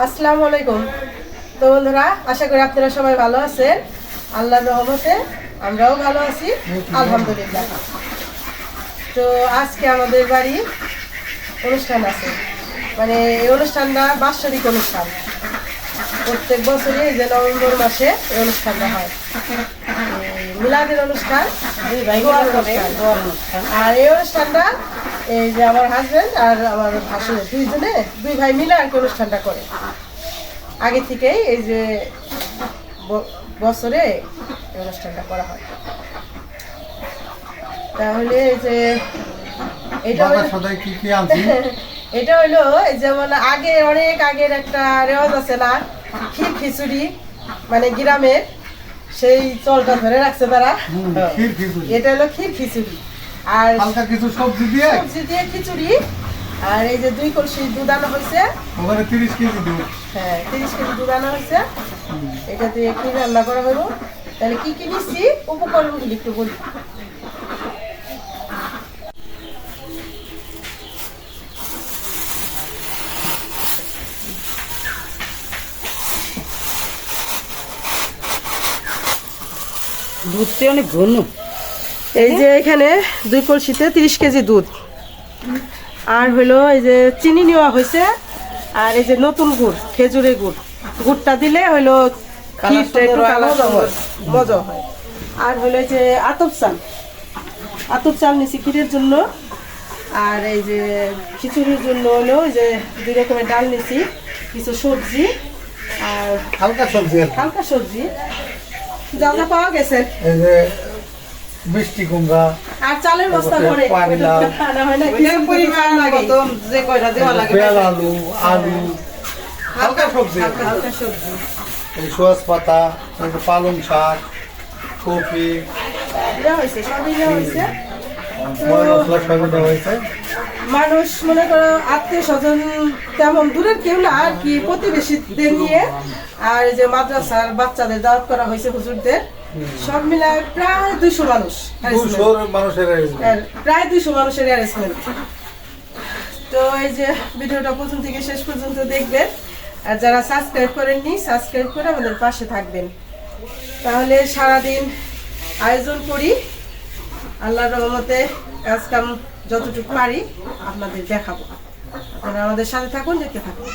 আসসালামু আলাইকুম। তো বন্ধুরা, আশা করি আপনারা সবাই ভালো আছেন। আল্লাহর রহমতে আমরাও ভালো আছি, আলহামদুলিল্লাহ। তো আজকে আমাদের বাড়ি অনুষ্ঠান আছে। মানে এই অনুষ্ঠানটা বাৎসরিক অনুষ্ঠান। প্রত্যেক বছরই যে নভেম্বর মাসে এই অনুষ্ঠানটা হয়। মিলাদের অনুষ্ঠান। আর এই অনুষ্ঠানটা এই যে আমার হাজবেন্ড আর আমার ভাসুর, দুইজনে, দুই ভাই মিলে আর কি অনুষ্ঠানটা করে। আগে থেকেই এই যে বছরে এই অনুষ্ঠানটা করা হয়। তাহলে এই যে এটা হলো- এটা যেমন আগে অনেক আগের একটা রেওয়াজ আছে না? ক্ষীর খিচুড়ি মানে গ্রামের সেই চলটা ধরে রাখছে তারা। এটা হলো ক্ষীর খিচুড়ি। আর কিছু সবজি দিয়ে? সবজি দিয়ে খিচুড়ি আর এই যে দুই কলসি দুধ আনা হয়েছে। ওখানে তিরিশ কেজি দুধ। হ্যাঁ তিরিশ কেজি দুধ আনা হয়েছে। এটা দিয়ে কি রান্না করা হলো তাহলে কি কি নিচ্ছি? উপকরণগুলি একটু বলি। দুধটা অনেক ঘন। এই যে এখানে দুই কলসিতে তিরিশ কেজি দুধ। আর হলো এই যে চিনি নেওয়া হয়েছে আর এই যে নতুন গুড় খেজুরের গুড়। গুড়টা দিলে হলো মজা হয়। আর হলো যে আতপ চাল। আতপ চাল নিছি ক্ষীরের জন্য। আর এই যে খিচুড়ির জন্য হলো যে দুই রকমের ডাল নিছি কিছু সবজি আর হালকা সবজি হালকা সবজি। যা যা পাওয়া গেছে। এই যে মিষ্টি কুমড়া আর চালের বস্তা ভরে। হয় কিছু পরিমাণ মতো যে কয়টা দেওয়া লাগে পেঁয়াজ আলু আলু হালকা সবজি। হালকা সবজি। এই সোয়াস পাতা এই পালং শাক কপি। মানুষ মনে করো আত্মীয় স্বজন তেমন দূরের কেউ না আর কি প্রতিবেশীদের নিয়ে। আর এই যে মাদ্রাসার বাচ্চাদের দাওয়াত করা হয়েছে হুজুরদের। সব মিলায় প্রায় দুইশো মানুষ। মানুষের প্রায় দুইশো মানুষের অ্যারেঞ্জমেন্ট তো এই যে ভিডিওটা প্রথম থেকে শেষ পর্যন্ত দেখবেন। আর যারা সাবস্ক্রাইব করেননি সাবস্ক্রাইব করে আমাদের পাশে থাকবেন। তাহলে সারাদিন আয়োজন করি। আল্লাহর রহমতে কাজ কাম যতটুকু পারি আপনাদের দেখাবো। আপনারা আমাদের সাথে থাকুন দেখতে থাকুন।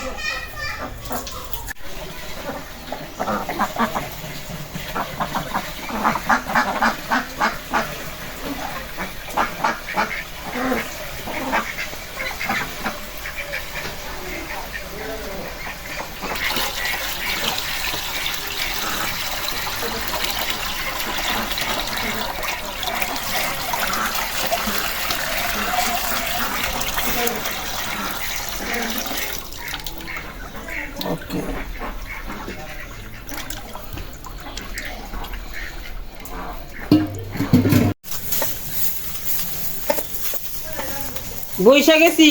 বৈশা গেছি।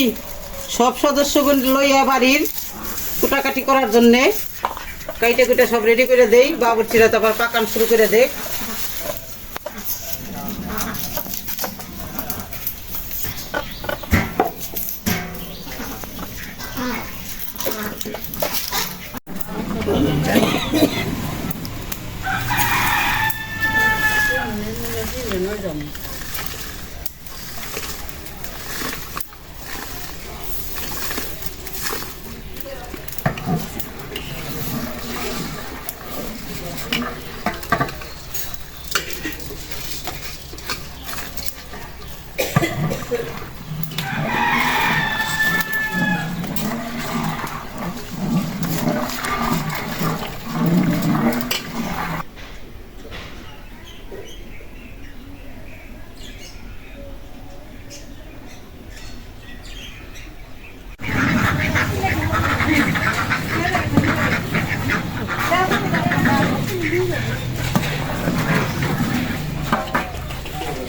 সব সদস্যগণ লইয়া বাড়ির কুটাকাটি করার জন্যে কাইটা কুটা সব রেডি করে দেই বাবুর চিরা তারপর পাকান শুরু করে দেয়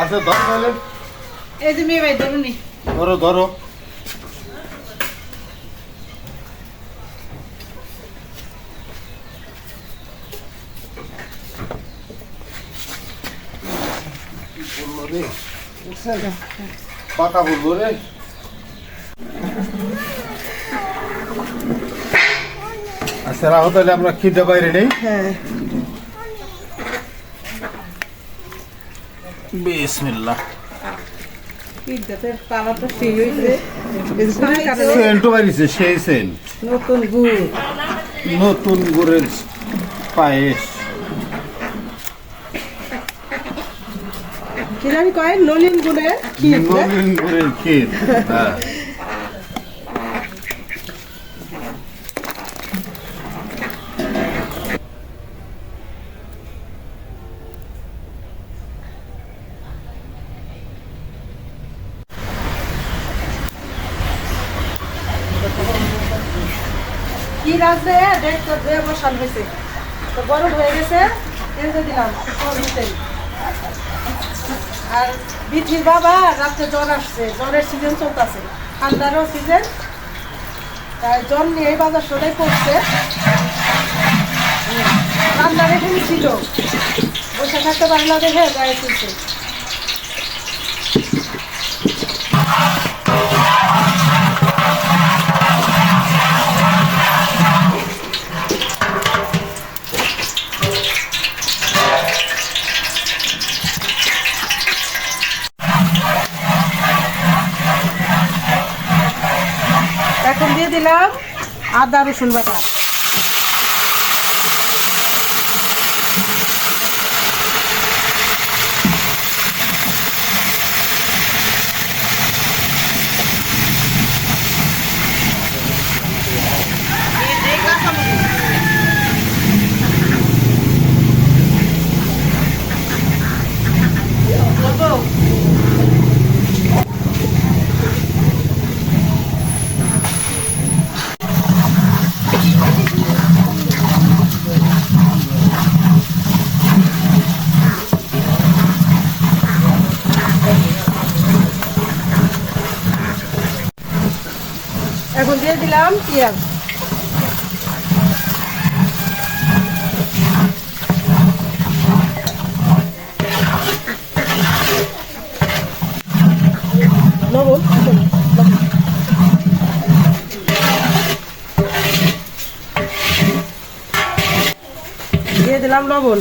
আচ্ছা ধরো তাহলে এই যে মেয়ে ভাই ধরুনি ধরো ধরো দেখছেন? পাতা বলব রে। আচ্ছা রাহো তাহলে আমরা খিদে বাইরে নেই? হ্যাঁ। বিসমিল্লাহ। পিঠাতে কালারটা সেই হয়েছে গুড়ের কারণে সেন্টও বাড়িছে সেই সেন্ট নতুন গুড় নতুন গুড়ের পায়েস কি কয়? নলিন গুড়ের ক্ষীর না? নতুন গুড়ের ক্ষীর হ্যাঁ। কি রাখবে ডেট তো বসান হয়েছে তো গরম হয়ে গেছে তেলতে দিলাম। আর বিথির বাবা রাত্রে জ্বর আসছে, জ্বরের সিজন চলতেছে। ঠান্ডারও সিজন তাই জ্বর নিয়ে বাজার সদাই করছে। ঠান্ডার এখানে ছিল বসে থাকতে পারে না দেখে গায়ে তুলছে আদা রসুন বাটা দিলাম পেঁয়াজ লবণ দিয়ে দিলাম লবণ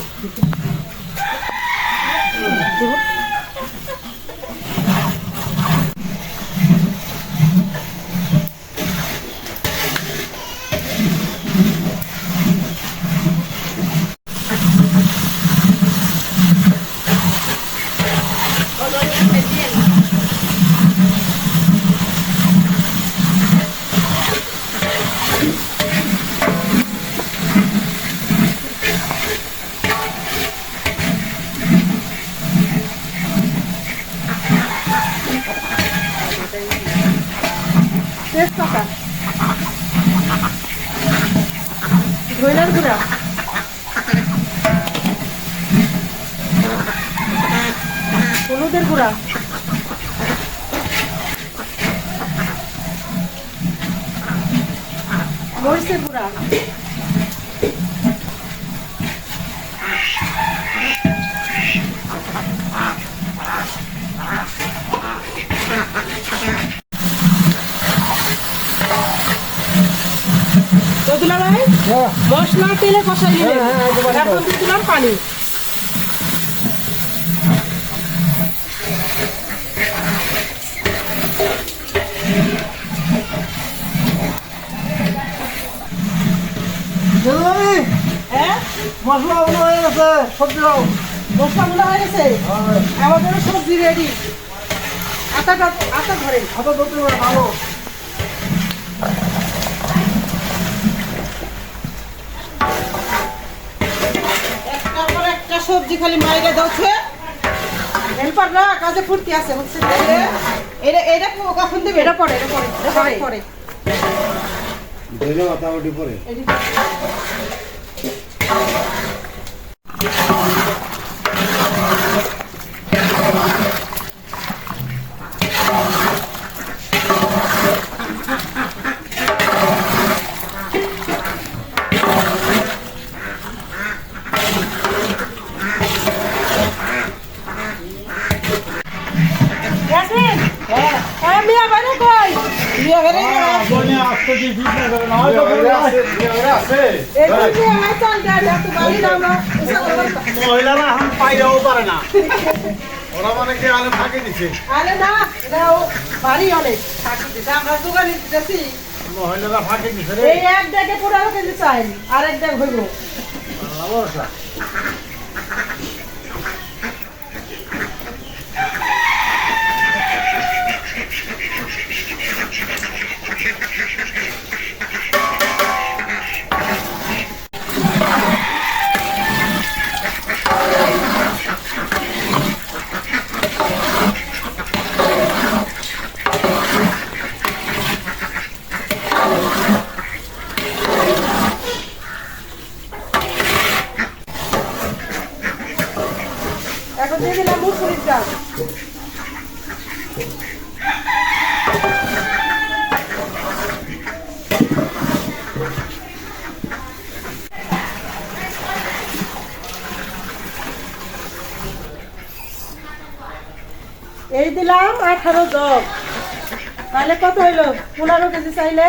তেজপাতা ধইনার গুঁড়া হলুদের গুঁড়া মরিচের গুঁড়া তো দিলাম ভাই মশলা তেলে কষাই নিলে এখন দিয়ে দিলাম পানি। হ্যাঁ? মশলা হয়ে গেছে সবজি মশলাগুলো হয়ে গেছে? আমাদের সবজি রেডি আটাটা আটা ধরে। আটা ধরতে ভালো একটার পর একটা সবজি খালি মাইরে দাওছে। হেল্পার না কাজে ফুর্তি আছে বুঝছেন? এটা এটা কখন দেবে? এটা পরে এটা পরে এটা পরে। পরে হ্যাঁ মিয়া বাইরে কই বিয়ে হয়ে গেল আছে এই যে আই চাল দেন এত বাড়ি দাও না এসা করো না। মহিলারা এখন পাইরাও পারে না। ওরা মানে কি আলে ফাঁকি দিছে? আরে না বাড়ি অনেক। ফাঁকি দিছে আমরা দোকানে দিতেছি। মহিলারা ফাঁকি দিছে রে। এই এক ডেকে পুরো চাই আর এক ডেক হইব এই দিলাম আঠারো জগ তাহলে কত হইল? পনেরো কেজি চাইলে?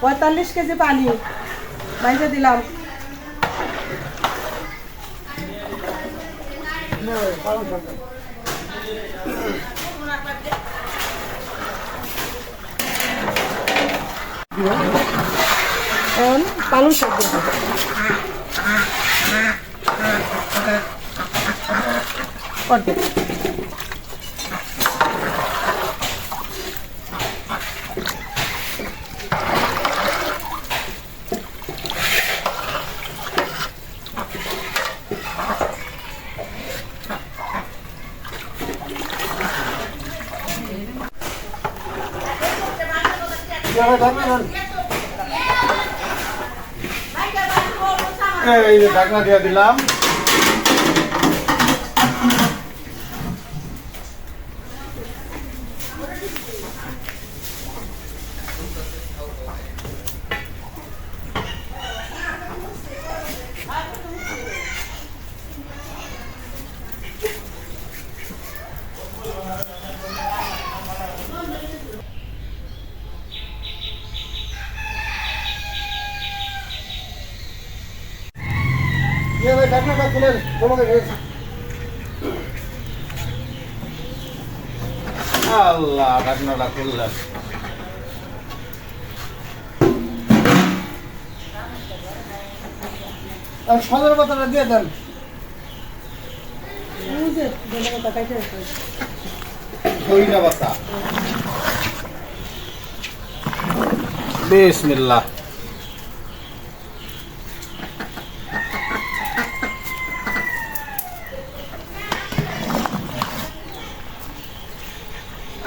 পঁয়তাল্লিশ কেজি পানি। বাইরে দিলাম। এখন পালং শাক দিয়ে দেবো। অর্ধেক। এই যে ঢাকনা দিয়ে দিলাম। আল্লাহ ঢাকনাটা খুললাম আর সদর পাতাটা দিয়ে দেন। বিসমিল্লাহ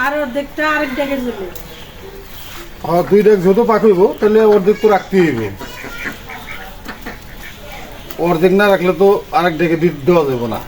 আর অর্ধেকটা, আরেক ডেকের আর দুই ডেক যত পাক তাহলে অর্ধেক তো রাখতে হইব। অর্ধেক না রাখলে তো আরেক ডেকে দেওয়া যাবে না।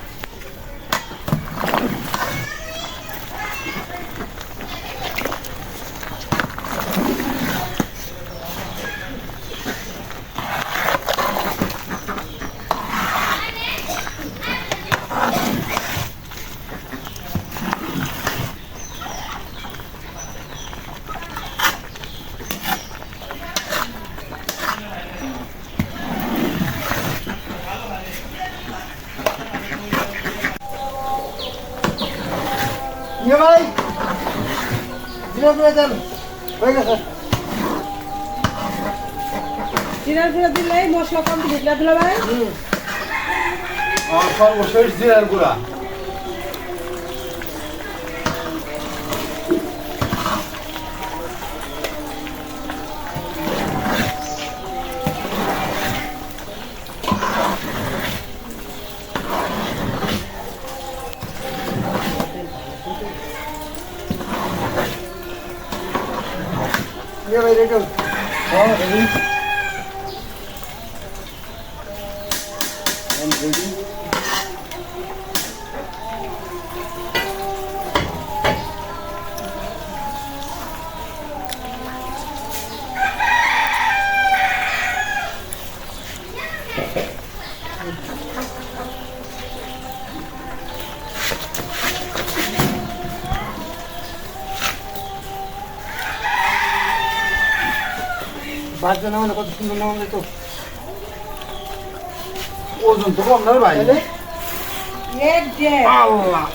সর্বশেষ জিরার গুঁড়া হ্যাঁ, ready? And বাচ্চা না মানে কত সুন্দর নাম তো। ওজন তো কম না ভাই। আল্লাহ।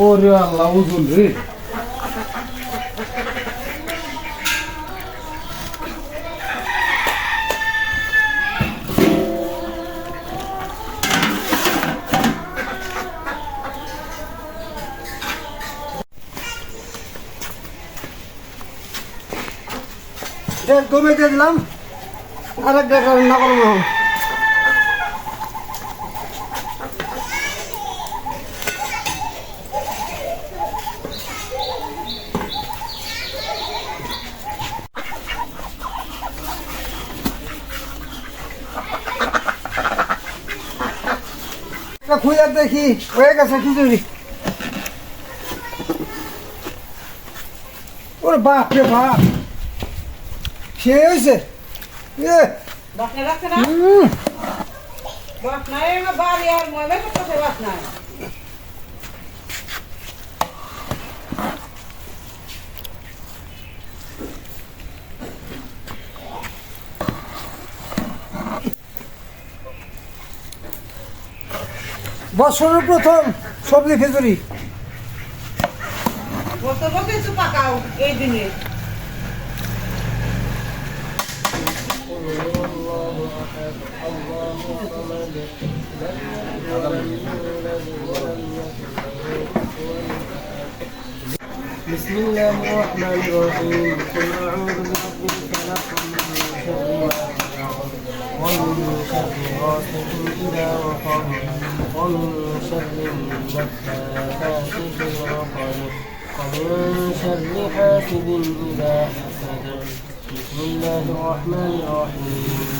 ওরে আল্লাহ ওজন রে। কমে দিয়ে দিলাম আর এক দেখা না করব খুঁজে দেখি, হয়ে গেছে খিচুড়ি ওরে বাপ রে বাপ। করতেছে বাসনা বছরের প্রথম সবজি খিচুড়ি। বলতে কিছু পাকাও এই দিনে। بسم الله الرحمن الرحيم. قل أعوذ برب الفلق من شر ما ومن شر غاسق إذا وقب ومن شر النفاثات في العقد ومن شر حاسد إذا حسد. بسم الله الرحمن الرحيم.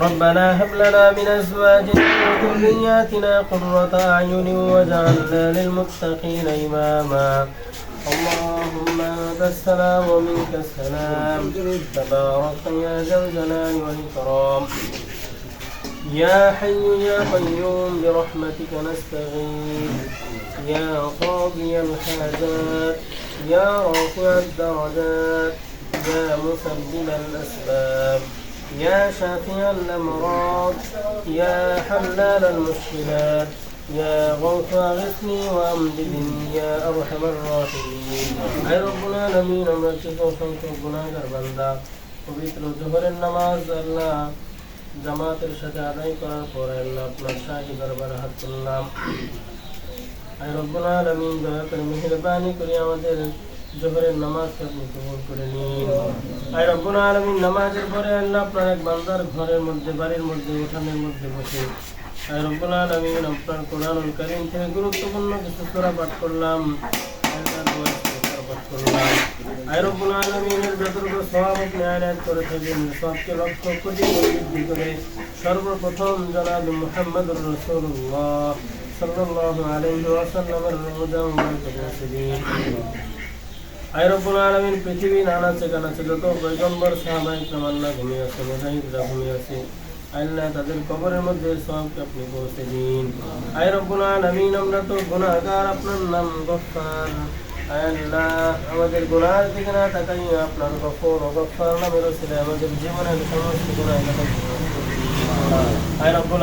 ربنا هب لنا من أزواجنا وذرياتنا قرة أعين واجعلنا للمتقين إماما. اللهم أنت السلام ومنك السلام. تبارك يا ذا الجلال والإكرام. يا حي يا قيوم برحمتك نستغيث. يا قاضي الحاجات. يا رافع الدرجات. يا مسبب الأسباب. يا شافي الأمراض يا حلال المشكلات يا غوث أغثني وأمددني يا أرحم الراحمين أي رب العالمين أمرتك وصلت ربنا كربندا পবিত্র জোহরের নামাজ আল্লাহ জামাতের সাথে আদায় করার পর আল্লাহ আপনার শাহী দরবারে হাত তুললাম আয় রব্বুল আলামিন দয়া করে মেহেরবানি করে আমাদের করে নিন। নামাজের বান্দার ঘরের মধ্যে, বাড়ির মধ্যে মধ্যে বসে। থেকে গুরুত্বপূর্ণ কিছু সূরা পাঠ করলাম। দোয়া করে থাকেন করে সর্বপ্রথম জনাব মুহাম্মদুর রাসূলুল্লাহ সাল্লাল্লাহু আলাইহি ওয়াসাল্লামের রোজা মুবারক পৌঁছে দিন আয় রব্বুল আলামিন পৃথিবী পয়গম্বর সাহাবাই কামাল্লা ঘুমিয়ে আছে ঘুমিয়ে আছে আল্লাহ তাদের কবরের মধ্যে সবকে আপনি পৌঁছে দিন। আয় রব্বুল আলামিন, আমরা তো গুনাহগার, আপনার নাম গফফার। আয় আল্লাহ, আমাদের গুনার দিকে না আপনার গফর ও ছিল আমাদের জীবনের সমস্ত গুনাহ আয় রব্বুল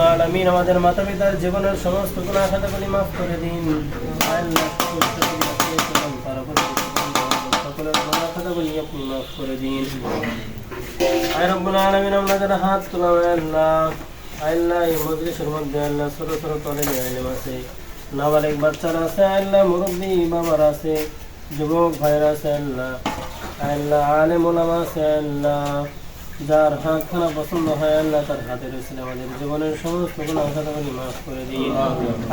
আমাদের মাতা পিতার জীবনের সমস্ত গুনাহ মাফ করে দিন। আল্লাহ। আমরা হাত তোলাম আল্লাহ আল্লাহ এই মজলিসের ছোট ছোট কলেজ আইলেম আছে নাবালিক বাচ্চারা আছে আল্লাহ মুরব্বী বাবার আছে যুবক ভাইরা আছে আল্লাহ আল্লাহ আলেম ওলামা আল্লাহ যার হাত খানা পছন্দ হয়, আল্লাহ তার হাতে রয়েছে আমাদের জীবনের সমস্ত গুণাহ খাতাগুলি মাফ করে দিন।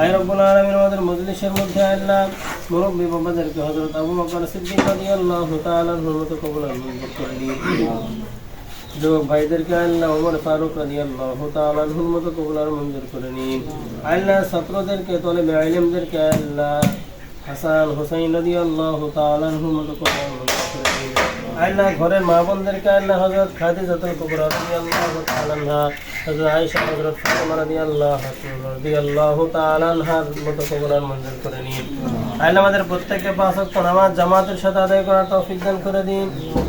আয় রব্বুল আলামিন আমাদের মজলিসের মধ্যে আল্লাহ মুরব্বী বাবাদেরকে হযরত আবু বকর সিদ্দিক রাদিয়াল্লাহু তাআলার মতো কবুল মঞ্জুর করে দিন। যুবক ভাইদেরকে আল্লাহ ওমর ফারুক রাদিয়াল্লাহু তাআলা আনহুর মতো কবুল মঞ্জুর করে নিন। আল্লাহ ছাত্রদেরকে, তলেবে ইলমদেরকে আল্লাহ হাসান হুসাইন রাদিয়াল্লাহু তাআলা আনহুর মতো কবুল করে আল্লাহ ঘরের মা বোনদেরকে আল্লাহ কুবরা আয়েশা ফাতিমা মঞ্জুর করে নিন। আল্লাহ আমাদের প্রত্যেককে পাঁচ ওয়াক্ত নামাজ জামাতের সাথে আদায় করার তৌফিক দান করে দিন।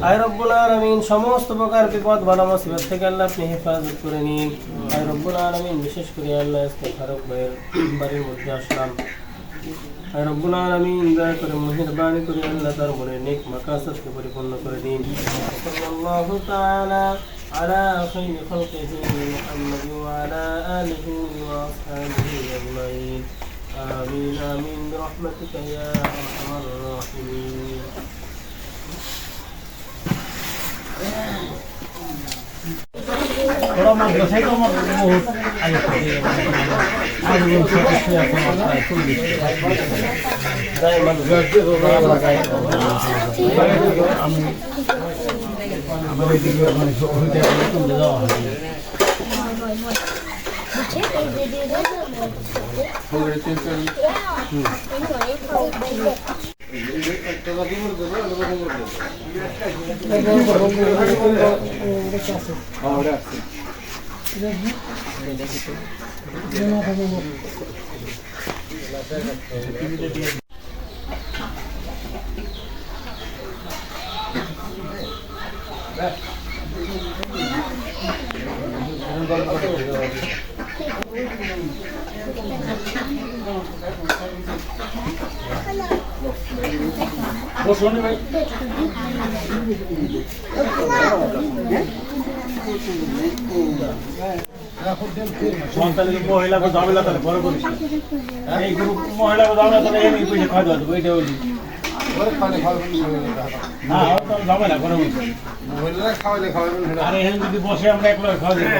আয় রব্বুল আলামিন সমস্ত প্রকার বিপদ বালা মুসিবত থেকে আল্লাহ আপনি হেফাজত করে নিন। আয় রব্বুল আলামিন, বিশেষ করে আল্লাহ ফারুক ভাইয়ের বাড়ির মধ্যে আসলাম। রব্বুল আলমিন দয়া করে মেহরবানি করে আল্লাহ তার মনে নেক মাকাসাদকে পরিপূর্ণ করে দিন। সাল্লাল্লাহু তাআলা আলা খাইর খালকিহি মুহাম্মদ ওয়া আলা আলিহি ওয়া আসহাবিহি আজমাইন। আমিন আমিন রহমাতিকা ইয়া আরহামার রাহিমিন। Roma जसैको म मुहुर्त आइपुग्यो আগে সদস্য মহিলাকে ঝামেলা তাহলে বড় করিস না। এই গ্রুপ মহিলাকে ঝামেলা তাহলে এমনি পয়সা খাওয়া যাবে ওইটা বলি। না তো ঝামেলা করে বলছি খাওয়াইলে খাওয়াবেন আর এখানে যদি বসে আমরা একলা খাওয়া যাবে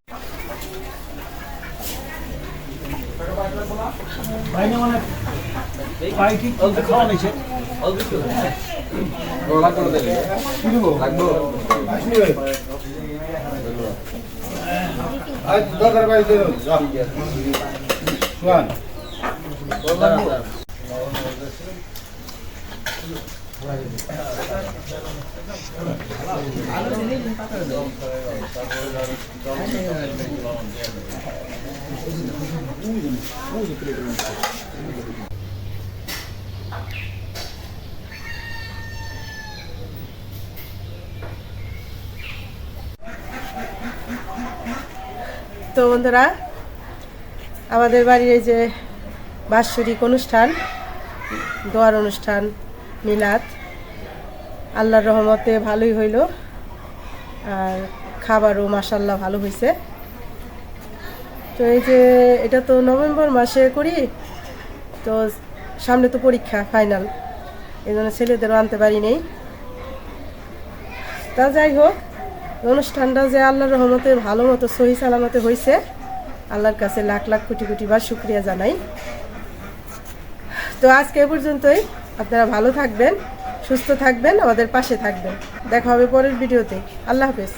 মানে পাই ঠিক খাওয়া নিছে দরকার ভাই শুয়ান তো তো বন্ধুরা, আমাদের বাড়ির এই যে বাৎসরিক অনুষ্ঠান, দোয়ার অনুষ্ঠান, মিলাদ, আল্লাহর রহমতে ভালোই হইল। আর খাবারও মাসাল্লাহ ভালো হয়েছে তো এই যে এটা তো নভেম্বর মাসে করি, তো সামনে তো পরীক্ষা ফাইনাল এই জন্য ছেলেদেরও আনতে পারি নেই। তা যাই হোক, অনুষ্ঠানটা যে আল্লাহর রহমতে ভালো মতো সহি সালামতে হয়েছে আল্লাহর কাছে লাখ লাখ কোটি কোটি বার শুক্রিয়া জানাই। তো আজকে এ পর্যন্তই, আপনারা ভালো থাকবেন, সুস্থ থাকবেন, আমাদের পাশে থাকবেন। দেখা হবে পরের ভিডিওতে। আল্লাহ হাফেজ।